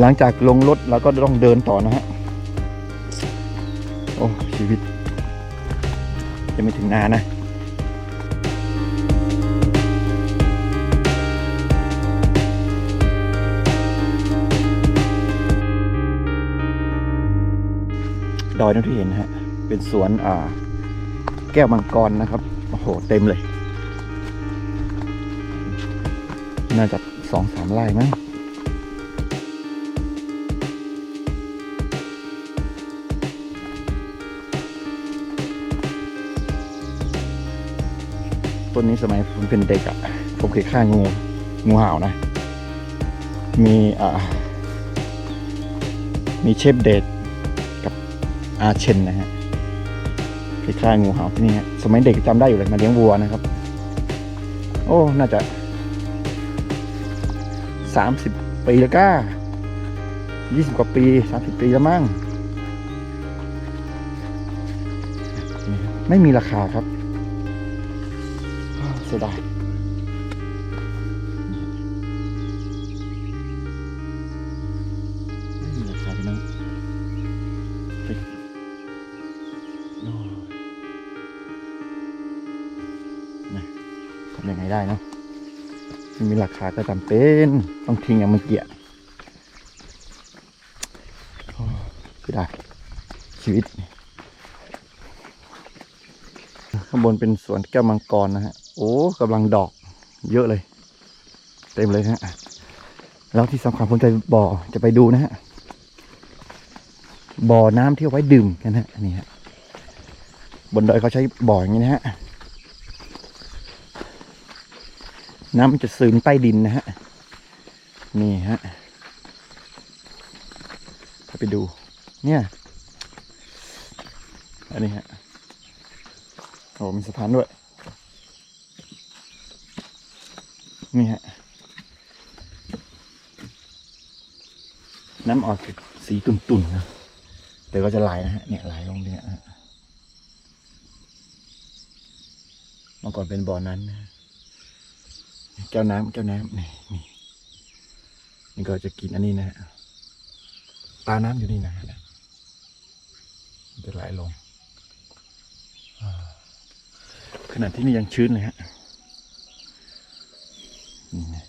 หลังจากลงรถเราก็ต้องเดินต่อนะฮะ โอ้ ชีวิตยังไม่ถึงนานะดอยนั่นที่เห็นะฮะ เป็นสวนอ่า แก้วมังกรนะครับ โอ้โห เต็มเลย น่าจะสองสามไร่มั้ง ต้นนี้สมัยผมเป็นเด็กอะผมเคยฆ่างูงูเห่านะ มีอ่ามีเชฟเดทกับอาเชนนะฮะเคยฆ่างูเห่าที่นี่ฮะสมัยเด็กจำได้อยู่เลยมาเลี้ยงวัวนะครับ โอ้น่าจะสามสิบปีแล้วก้ายี่สิบกว่าปีสามสิบปีแล้วมั้งไม่มีราคาครับ เสียดายไม่มีราคาพี่น้องเฮ้ยโอ้ยนะทำยังไงได้เนาะม่มีราคาก็จำเป็น ต้องทิ้งอย่างเมื่อกี้อะโอ้ยเสียดายชีวิต ข้างบนเป็นสวนแก้วมังกรนะฮะ โอ้กำลังดอกเยอะเลย เต็มเลยนะฮะแล้วที่สำคัญผมจะบ่อจะไปดูนะฮะบ่อน้ำที่เอาไว้ดื่มกันฮะนี่ฮะบนดอยเขาใช้บ่ออย่างนี้นะฮะน้ำมันจะซึมใต้ดินนะฮะนี่ฮะถ้าไปดู เนี่ยอันนี้ฮะโอ้มีสะพานด้วย นี่ฮะ น้ำออกสีตุ่นๆนะแต่ก็จะไหลนะฮะ เนี่ยไหลลงเนี่ยฮะเมื่อก่อนเป็นบ่อนั้นนะแก้วน้ำแก้วน้ำนี่นี่นี่ก็จะกินอันนี้นะฮะตาน้ำอยู่นี่นะฮะจะไหลลงขนาดที่นี่ยังชื้นเลยฮะนี่นะ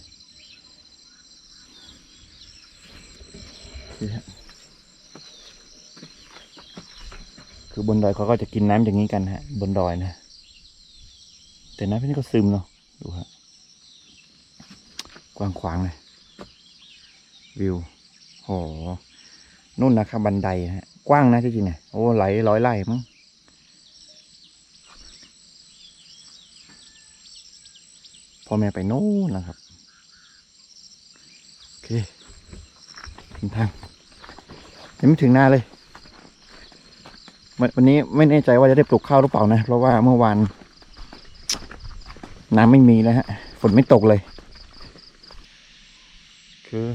นี่ฮะ คือบนดอยเขาก็จะกินน้ำอย่างนี้กันฮะ บนดอยนะ แต่น้ำที่นี่ก็ซึมเนาะดูฮะกว้างขวางเลย วิวโหนู่นนะครับบันไดฮะ กว้างนะที่จริงเนี่ยโอ้ไหลร้อยไร่มั้งพ่อแม่ไปโน่นนะครับ โอเคถึงทางยังไม่ถึงหน้าเลย วันวันนี้ไม่แน่ใจว่าจะได้ปลูกข้าวหรือเปล่านะ เพราะว่าเมื่อวานน้ำไม่มีแล้วฮะ ฝนไม่ตกเลย คือ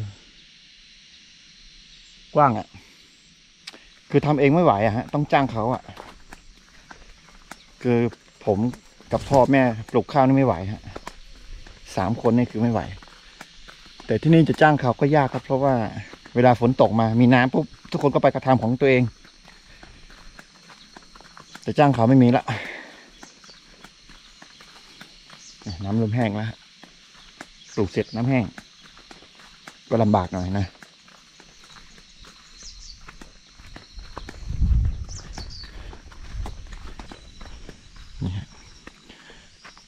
กว้างอะ่ะ คือทำเองไม่ไหวอะฮะ ต้องจ้างเขาอะ่ะ คือผมกับพ่อแม่ปลูกข้าวนี่ไม่ไหวฮะสามคนนี่คือไม่ไหว แต่ที่นี่จะจ้างเขาก็ยากครับ เพราะว่าเวลาฝนตกมา มีน้ำปุ๊บทุกคนก็ไปกระทำของตัวเอง แต่จ้างเขาไม่มีละน้ำเริ่มแห้งแล้วปลูกเสร็จน้ำแห้ง ก็ลำบากหน่อยนะนี่ฮะ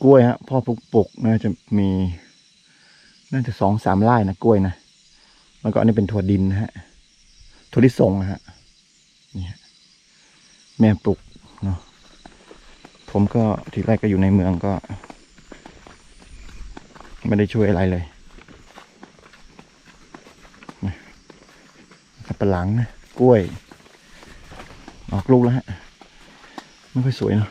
กล้วยฮะพ่อปลูกปลูกน่าจะมีน่าจะสองสามไร่นะกล้วยนะแล้วก็อันนี้เป็นถั่วดินนะฮะถั่วลิสงนะฮะนี่ฮะแม่ปลูก เนาะผมก็ทีแรกก็อยู่ในเมืองก็ ไม่ได้ช่วยอะไรเลยนะสับปหลังนะกล้วย ออกลูกแล้วฮะ ไม่ค่อยสวยเนาะ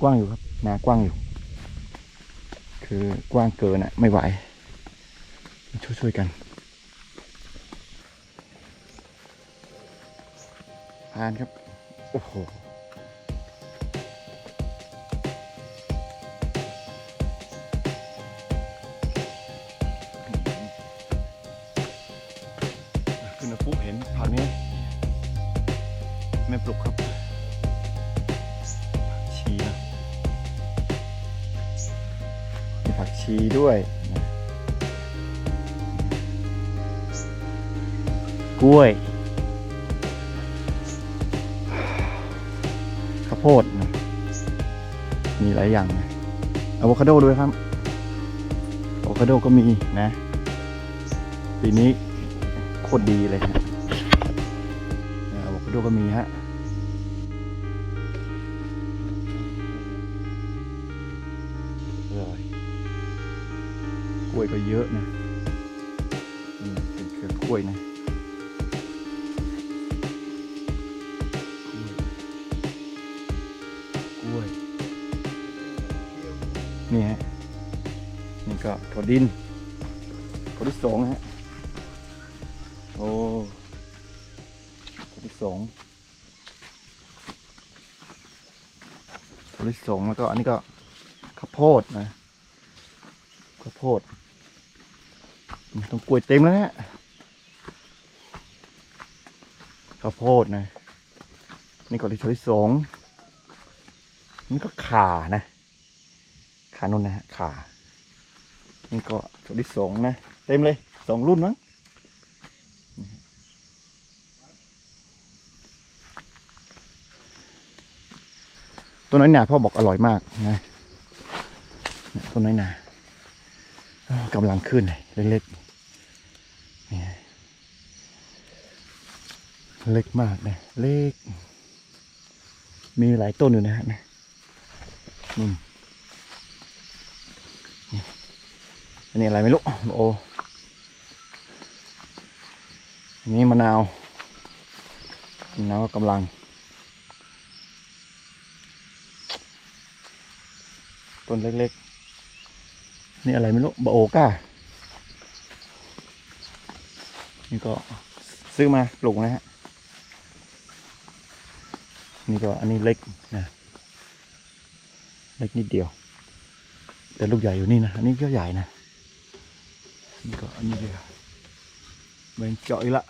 กว้างอยู่ครับนากว้างอยู่ คือกว้างเกินอะไม่ไหว ช่วยๆกันผ่านครับ โอ้โหขึ้นมาปุ๊บเห็นผักนี้แม่ปลุกครับผักชีนะมีผักชีด้วย กล้วยข้าวโพดมีหลายอย่างอะโวคาโดด้วยครับอะโวคาโดก็มีนะปีนี้โคตรดีเลยนะอะโวคาโดก็มีฮะอร่อยกล้วยก็เยอะนะนี่เป็นเครือกล้วยนะ นี่ก็ถั่วดินถั่วที่สองฮะโอ้ถั่วที่สองถั่วที่สองแล้วก็อันนี้ก็ข้าวโพดนะข้าวโพดต้องกล้วยเต็มแล้วฮะข้าวโพดนะ นี่ก็ที่ถั่วที่สองนี่ก็ข่านะข่านุ่นนะฮะข่า นี่ก็ถั่วที่สองนะ เต็มเลยสองรุ่นมั้งตัวน้อยหนาพ่อบอกอร่อยมากนะต้นน้อยนากำลังขึ้นเลยเล็กๆนี่เล็กมากนะเล็ก มีหลายต้นอยู่นะฮะนะนี่นี่ อันนี้อะไรไม่รู้โออันนี้มะนาวมะนาวก็กำลัง ต้นเล็กๆ นี่อะไรไม่รู้บะโอก้า นี่ก็ซื้อมาปลูกนะฮะ นี่ก็อันนี้เล็กนะ เล็กนิดเดียว แต่ลูกใหญ่อยู่นี่นะ อันนี้ก็ใหญ่นะ นี่ก็อันนี้เดียวเบนเจาะอีกละ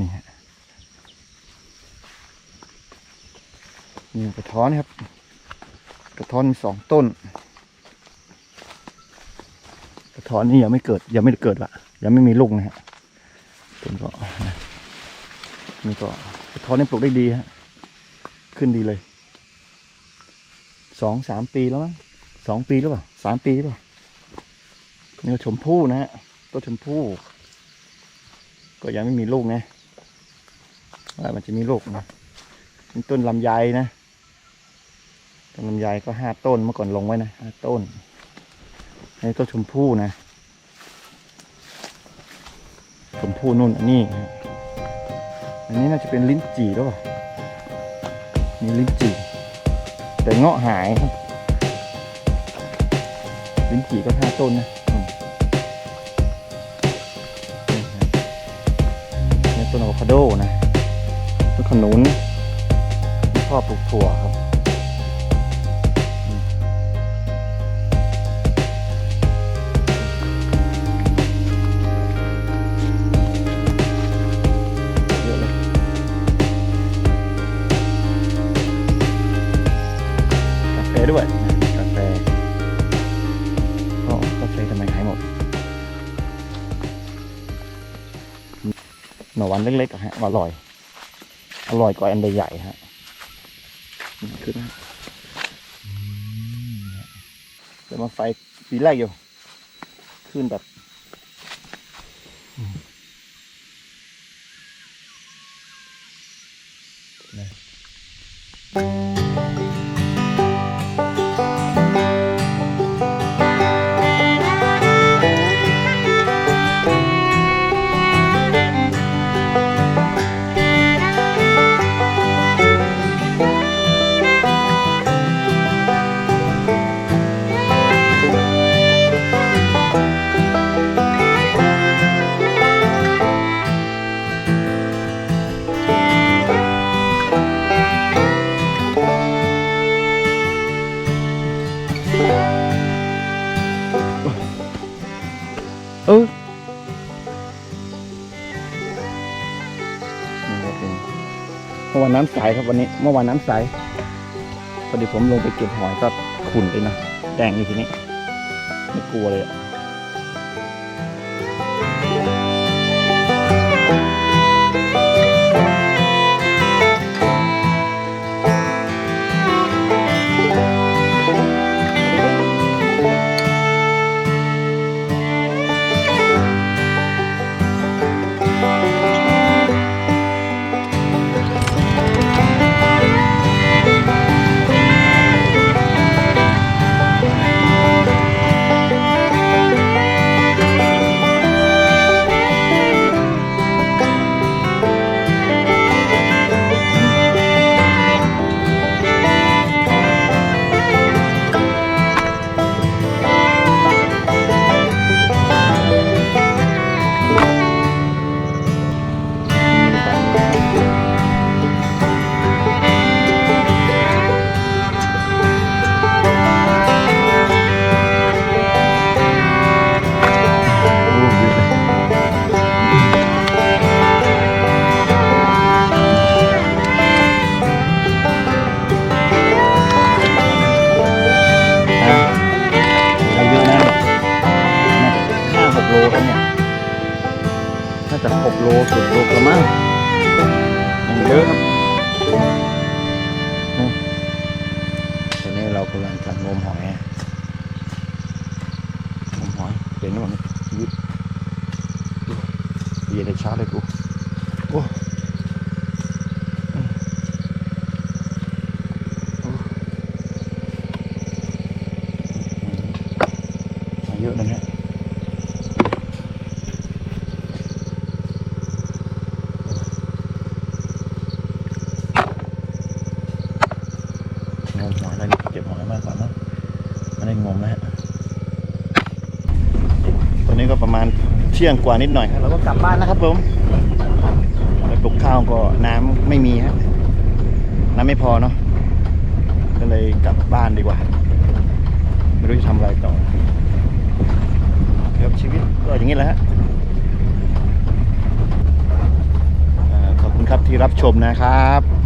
นี่ฮะนี่กระท้อนครับ กระท้อนมีสองต้น กระท้อนนี่ยังไม่เกิดยังไม่เกิดละยังไม่มีลูกนะฮะต้นก็นะนี่ก็กระท้อนนี่ปลูกได้ดีฮะขึ้นดีเลยสองสามปีแล้วมั้งสองปีหรือเปล่าสามปีหรือเปล่า นี่ชมพู่นะฮะต้นชมพู่ ก็ยังไม่มีลูกนะว่ามันจะมีลูกนะนี่ต้นลำไยนะต้นลำไยก็ห้าต้นเมื่อก่อนลงไว้นะห้าต้นในต้นชมพู่นะ ชมพู่นุ่นอันนี้อันนี้น่าจะเป็นลิ้นจี่หรือเปล่ามีลิ้นจี่แต่เงาะหายครับลิ้นจี่ก็ห้าต้นนะ ต้นอะโวคาโดนะต้นขนุนชอบปลูกถั่วครับ หน่อวันเล็กๆฮะอร่อย อร่อยกว่าอันใหญ่ๆฮะขึ้นนะมเดี๋ยวมาไฟปีแรกอยู่ ขึ้นแบบ วานน้ำใสครับวันนี้ เมื่อวานน้ำใสพอดีผมลงไปเก็บหอยก็ขุ่นเลยนะแดงเลยทีนี้ ไม่กลัวเลยอะ กำลังจะงมหอยงมหอยเห็นไหมมันชีวิตเยียได้ช้าเลยกูโอ้มโอ้มาเยอะนะเนี่ย งมหอยอะไรเก็บหอยมากกว่ามั้ง ไม่ได้งนะฮะตอนนี้ก็ประมาณเที่ยงกว่านิดหน่อยครับเราก็กลับบ้านนะครับผมไปปลุกข้าวก็น้ำไม่มีฮะน้ำไม่พอเนาะก็เลยกลับบ้านดีกว่า ไม่รู้จะทำอะไรต่อครับชีวิตก็อย่างนี้แหละฮะขอบคุณครับที่รับชมนะครับ